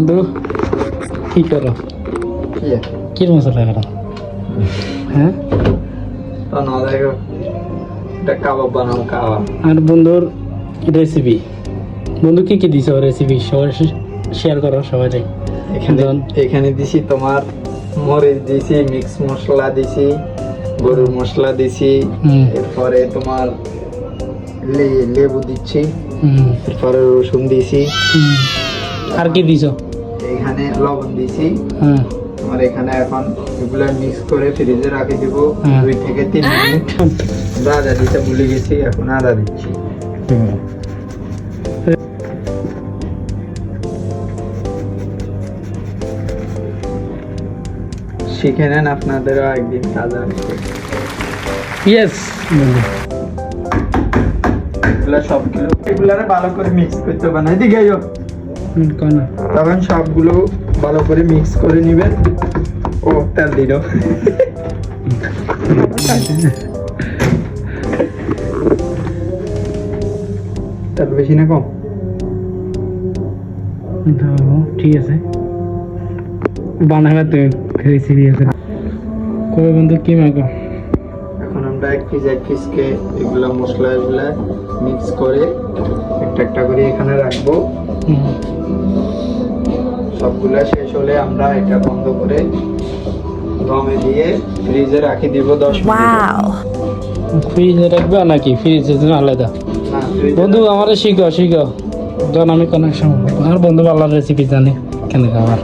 বন্ধু কি করো? কি মশলা করো হ্যাঁ? আর বন্ধুর রেসিপি বন্ধু কি কি দিছ রেসিপি সবাই শেয়ার করো সবাই এখানে এখানে দিছি তোমার মরিচ দিছি মিক্স মশলা দিছি গরুর মশলা দিছি এরপরে তোমার লেবু দিচ্ছি এরপরে রসুন দিছি। আর কি দিছ? এখানে লবণ দিছি। হ্যাঁ তোমার এখানে এখন এগুলো মিক্স করে ফ্রিজে রাখে দিব হ্যাঁ। দুই থেকে তিন মিনিট। আদা দিতে ভুলে গেছি এখন আদা দিচ্ছি। শিখে নেন আপনাদেরও একদিন তাজা ইয়েস এগুলা সবগুলো এগুলারে ভালো করে মিক্স করতে হবে না এদিকে তখন সবগুলো ভালো করে মিক্স করে নেবেন। ও তেল দিল। তেল বেশি না কম? ঠিক আছে। বানাবে তুমি রেসিপি আছে কবে বন্ধু কি মাগো এখন আমরা এক পিস এক পিসকে এগুলা মশলা এগুলা মিক্স করে একটা একটা করে এখানে রাখব। সবগুলা শেষ হলে আমরা এটা বন্ধ করে দমে দিয়ে ফ্রিজে রাখি দিব দশ মিনিট। ফ্রিজে রাখবে নাকি? ফ্রিজের জন্য আলাদা। বন্ধু আমার শিখো শিখো যখন আমি কানেকশন আর বন্ধু ভালো রেসিপি জানি কেন খাবার?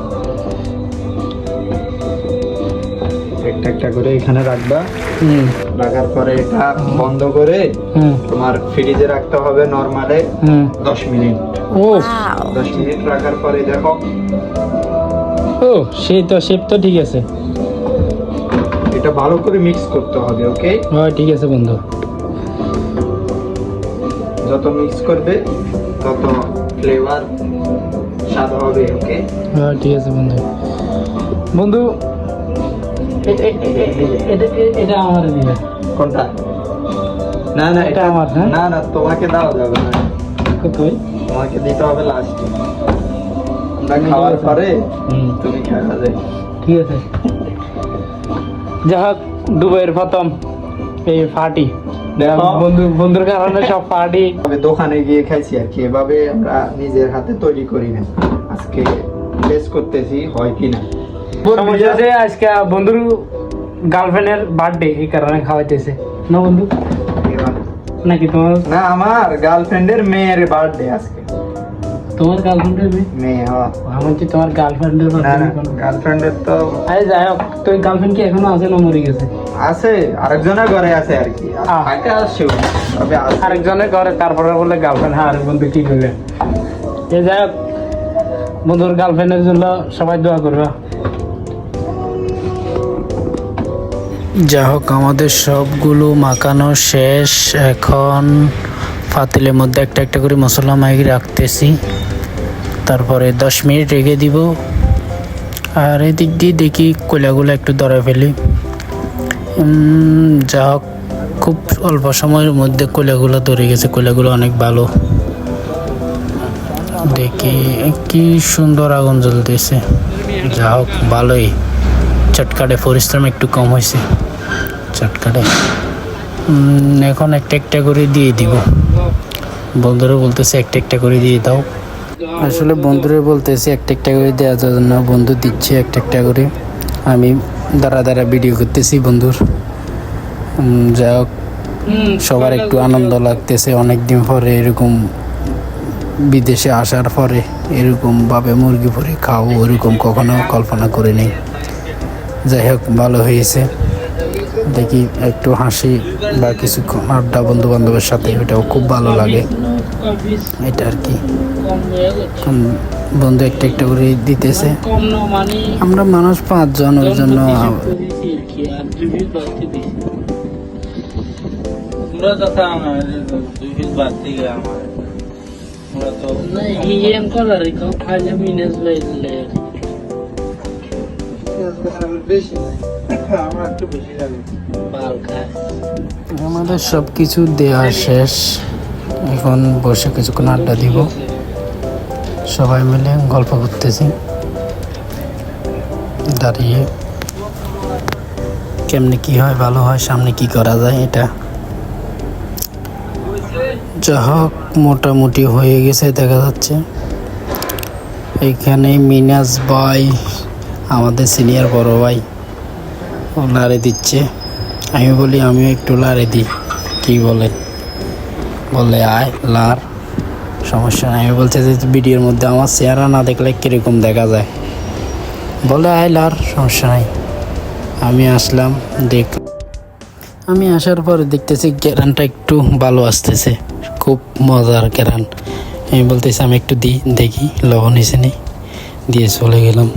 একটা একটা করে এখানে রাখবা। রাখার পরে এটা বন্ধ করে তোমার ফ্রিজে রাখতে হবে নর্মালে দশ মিনিট। ও দশ মিনিট রাখার পরে দেখো। ও সেই তো শেপ তো ঠিক আছে। এটা ভালো করে মিক্স করতে হবে ওকে হ্যাঁ ঠিক আছে বন্ধু। যত মিক্স করবে তত ফ্লেভার স্বাদ হবে ওকে হ্যাঁ ঠিক আছে বন্ধু। বন্ধু এটা আমার দিবে কোনটা? না না এটা আমার, হ্যাঁ? না না তোমাকে দেওয়া যাবে না। তোমাকে দিতে হবে লাস্টে আমরা খাওয়ার পরে তুমি খাওয়া যায় ঠিক আছে। হোক দুবাইয়ের প্রথম এই। বন্ধু বন্ধুর কারণে সব পার্টি দোকানে গিয়ে খাইছি আর কি। এভাবে আমরা নিজের হাতে তৈরি করি না। আজকে টেস্ট করতেছি হয় কিনা। সমস্যা আছে আজকে বন্ধুর গার্লফ্রেন্ডের বার্থডে এই কারণে খাওয়াইতেছে। না বন্ধু? নাকি তোমার? না আমার গার্লফ্রেন্ডের মেয়ের বার্থডে আজকে। তোমার গার্লফ্রেন্ডের মেয়ে? মেয়ে হ্যাঁ আমার কি তোমার গার্লফ্রেন্ডের না না গার্লফ্রেন্ডের তো আরে যাই হোক তোর গার্লফ্রেন্ড কি এখনও আছে না মরে গেছে? আছে আরেকজনের ঘরে আছে আর কি। আহ। আসছে তবে আরেকজনের ঘরে তারপরে বলে গার্লফ্রেন্ড হ্যাঁ আরেক বন্ধু কি করবে? এ যাই হোক বন্ধুর গার্লফ্রেন্ডের জন্য সবাই দোয়া করবা। যা হোক আমাদের সবগুলো মাখানো শেষ। এখন পাতিলের মধ্যে একটা একটা করে মশলা মাইক রাখতেছি। তারপরে দশ মিনিট রেখে দিব। আর এদিক দিয়ে দেখি কয়লাগুলো একটু ধরে ফেলি। যা হোক খুব অল্প সময়ের মধ্যে কয়লাগুলো ধরে গেছে। কয়লাগুলো অনেক ভালো। দেখি, কি সুন্দর আগুন জ্বলতেছে। যা হোক ভালোই। চটকাটে পরিশ্রম একটু কম হয়েছে চটকাটে? এখন একটা একটা করে দিয়ে দিব। বন্ধুরা বলতেছে একটা একটা করে দিয়ে দাও। আসলে বন্ধুরা বলতেছে একটা একটা করে দেওয়ার জন্য বন্ধু দিচ্ছে একটা একটা করে। আমি দাঁড়া দাঁড়া ভিডিও করতেছি বন্ধুর। উম, যা হোক সবার একটু আনন্দ লাগতেছে। অনেক দিন পরে এরকম বিদেশে আসার পরে এরকমভাবে মুরগি ভরে খাও ওরকম কখনো কল্পনা করে নেই। যাই হোক ভালো হয়েছে। দেখি একটু হাসি বা কিছুক্ষণ আড্ডা বন্ধু বান্ধবের সাথে ওটাও খুব ভালো লাগে। এটা আর কি। বন্ধু একটা একটা করে দিতেছে। আমরা মানুষ পাঁচজন ওই জন্য আমার তো আমাদের সব কিছু দেওয়া শেষ। এখন বসে কিছুক্ষণ আড্ডা দিব। সবাই মিলে গল্প করতেছি। দাঁড়িয়ে কেমনে কি হয়, ভালো হয়, সামনে কি করা যায় এটা। যা হোক, মোটামুটি হয়ে গেছে, দেখা যাচ্ছে। এখানে মিনাজ ভাই আমাদের সিনিয়র বড় ভাই, ও লারে দিচ্ছে। আমি বলি, আমিও একটু লারে দিই। কি বলেন বলে, আয় লার সমস্যা নাই। আমি বলছি, যে ভিডিওর মধ্যে আমার চেহারা না দেখলে কীরকম দেখা যায়? বলে, আয় লার সমস্যা নাই। আমি আসলাম, দেখ আমি আসার পরে দেখতেছি কেরানটা একটু ভালো আসতেছে। খুব মজার কেরান আমি বলতেছি, আমি একটু দিই দেখি, লবণ নি? দিয়ে চলে গেলাম।